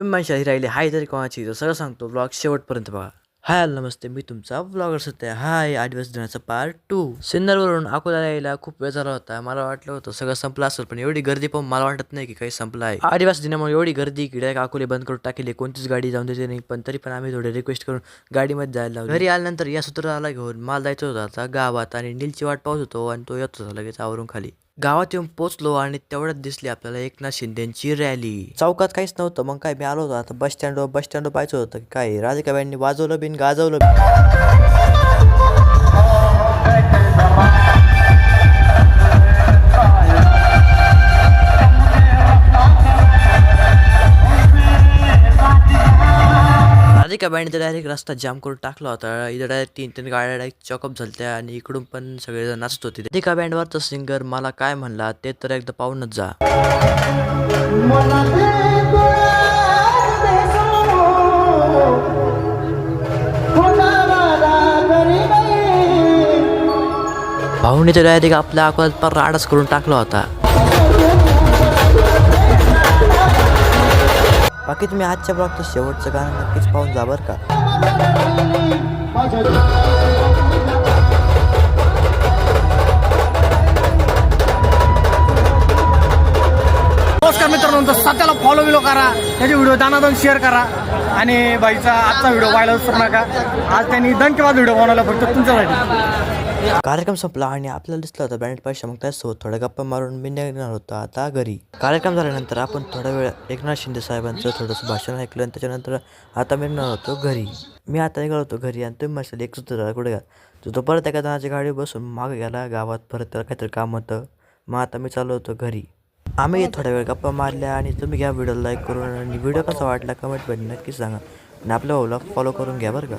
तुम्ही राहिली राहिले हाय तरी कोणाची तर सगळं सांगतो. ब्लॉग शेवटपर्यंत बघा. हाय हॅलो नमस्ते मी तुमचा ब्लॉगर सध्या हाय आठ दिवस दिनाचा पार्ट टू सिन्नरवरून अकोला यायला खूप वेळ झाला होता. मला वाटलं होतं सगळं संपलं असेल पण एवढी गर्दी पाहून मला वाटत नाही की काही संपलं आहे. आदिवास दिनामुळे एवढी गर्दी की डायरेक्ट अकोले बंद करून टाकली. कोणतीच गाडी जाऊन देते नाही पण तरी पण आम्ही थोडे रिक्वेस्ट करून गाडीमध्ये जायला लागलो घरी आल्यानंतर या सूत्राला घेऊन मला जायचं होतं. आता गावात आणि नीलची वाट पाहत होतो आणि तो येत होता लगेच आवरून खाली. गावात येऊन पोचलो आणि तेवढ्यात दिसली आपल्याला एकनाथ शिंदेची रॅली. चौकात काहीच नव्हतं मग काय मी आलो होतो. आता बस स्टँडवर बस स्टँडवर पाहायचं होतं काय? राधिकाबाईंनी वाजवलं बिन गाजवलं बिन राधिकाबाईंनी तर डायरेक्ट रस्ता जाम करून टाकला होता. इथं डायरेक्ट तीन तीन गाड्या डायरेक्ट चॉकअप झालत्या आणि इकडून पण सगळेजण नाचत होते. राधिका बँडवरचा सिंगर मला काय म्हणला ते तर एकदा पाहूनच जा. भाऊने तर डायरेक्ट आपल्या अकोल्यात पर राडच करून टाकला होता. बाकी तुम्ही आजच्या ब्लॉगचं शेवटचं गाणं नक्कीच पाहून जा बरं का. नमस्कार मित्रांनो तर सध्याला फॉलो बिलो करा त्याचे व्हिडिओ दाना दोन शेअर करा आणि बाईचा आजचा व्हिडिओ पाहायला विसरू नका. आज त्यांनी दणकेबाज व्हिडिओ बनवला फक्त तुमच्यासाठी. कार्यक्रम संपला आणि आपल्याला दिसला होता बँड पैसे मग त्याचसोबत थोड्या गप्पा मारून मी निघणार होतो आता घरी. कार्यक्रम झाल्यानंतर आपण थोडा वेळ एकनाथ शिंदे साहेबांचं थोडंसं भाषण ऐकलं आणि त्याच्यानंतर आता मी निघणार होतो घरी. मी आता निघालो होतो घरी आणि तुम्ही म्हणाल एक सुद्धा कुठे घ्या तर तो परत एका जणाच्या गाडी बसून मागे गेला गावात परत त्याला काहीतरी काम होतं. मग आता मी चाललो होतो घरी. आम्ही थोड्या वेळ गप्पा मारल्या आणि तुम्ही घ्या व्हिडिओ लाईक करून आणि व्हिडिओ कसा वाटला कमेंट कमेंटमध्ये नक्की सांगा. आणि आपल्या भाऊला फॉलो करून घ्या बरं का.